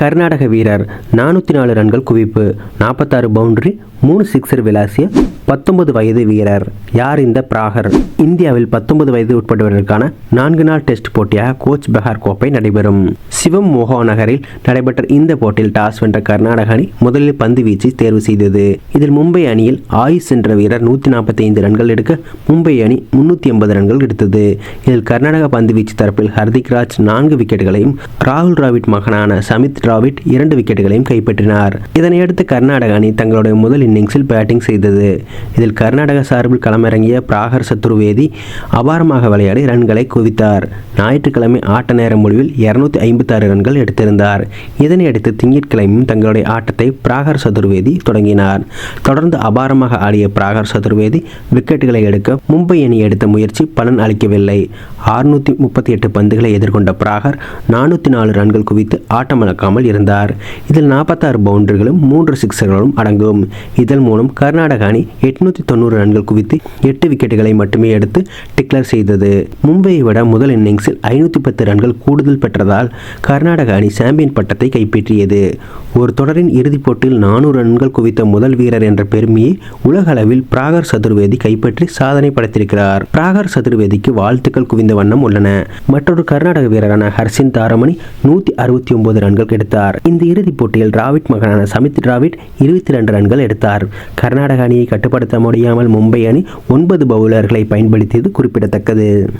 கர்நாடக வீரர் நானூற்றி நாலு ரன்கள் குவிப்பு. நாற்பத்தாறு பவுண்டரி மூணு சிக்ஸர் விளாசிய பத்தொன்பது வயது வீரர் யார் இந்த பிராகர்? இந்தியாவில் பத்தொன்பது வயது உட்பட்டவர்களுக்கான நான்கு நாள் டெஸ்ட் போட்டியாக கோச் பெஹார் கோப்பை நடைபெறும். சிவம் மோகோ நகரில் நடைபெற்ற இந்த போட்டியில் டாஸ் வென்ற கர்நாடக அணி முதலில் பந்து வீச்சை தேர்வு செய்தது. இதில் மும்பை அணியில் ஆயுஷ் என்ற வீரர் நூற்றி நாற்பத்தி ஐந்து ரன்கள் எடுக்க மும்பை அணி முன்னூற்றி எண்பது ரன்கள் எடுத்தது. இதில் கர்நாடக பந்து வீச்சு தரப்பில் ஹர்திக் ராஜ் நான்கு விக்கெட்டுகளையும் ராகுல் டிராவிட் மகனான சமித் டிராவிட் இரண்டு விக்கெட்டுகளையும் கைப்பற்றினார். இதனையடுத்து கர்நாடக அணி தங்களுடைய முதல் இன்னிங்ஸில் பேட்டிங் செய்தது. இதில் கர்நாடக சார்பில் களமிறங்கிய பிராகர் சத்துருவேதி அபாரமாக விளையாடி ரன்களை குவித்தார். ஞாயிற்றுக்கிழமை ஆட்ட நேர முடிவில் இருநூத்தி ஐம்பத்தாறு ரன்கள் எடுத்திருந்தார். இதனையடுத்து திங்கட்கிழமையும் தங்களுடைய ஆட்டத்தை பிராகர் சதுர்வேதி தொடங்கினார். தொடர்ந்து அபாரமாக ஆடிய பிராகர் சதுர்வேதி விக்கெட்டுகளை எடுக்க மும்பை அணி எடுத்த முயற்சி பலன் அளிக்கவில்லை. அறுநூற்றி முப்பத்தி எட்டு பந்துகளை எதிர்கொண்ட பிராகர் நானூற்றி நாலு ரன்கள் குவித்து ஆட்டமிழக்காமல் இருந்தார். இதில் நாற்பத்தாறு பவுண்டரிகளும் மூன்று சிக்ஸர்களும் அடங்கும். இதன் மூலம் கர்நாடக அணி எட்நூற்றி தொண்ணூறு ரன்கள் குவித்து எட்டு விக்கெட்டுகளை மட்டுமே எடுத்து டிக்ளேர் செய்தது. மும்பையை விட முதல் இன்னிங்ஸில் ஐநூற்றி பத்து ரன்கள் கூடுதல் பெற்றதால் கர்நாடக அணி சாம்பியன் பட்டத்தை கைப்பற்றியது. ஒரு தொடரின் இறுதிப் போட்டியில் நானூறு ரன்கள் குவித்த முதல் வீரர் என்ற பெருமையை உலக அளவில் பிராகர் சதுர்வேதி கைப்பற்றி சாதனை படைத்திருக்கிறார். பிராகர் சதுர்வேதிக்கு வாழ்த்துக்கள் குவிந்த வண்ணம் உள்ளன. மற்றொரு கர்நாடக வீரரான ஹர்ஷின் தாரமணி நூற்றி அறுபத்தி ஒன்பது ரன்கள் எடுத்தார். இந்த இறுதிப் போட்டியில் டிராவிட் மகனான சமித் டிராவிட் இருபத்தி ரெண்டு ரன்கள் எடுத்தார். கர்நாடக அணியை கட்டுப்படுத்த முடியாமல் மும்பை அணி ஒன்பது பவுலர்களை பயன்படுத்தியது குறிப்பிடத்தக்கது.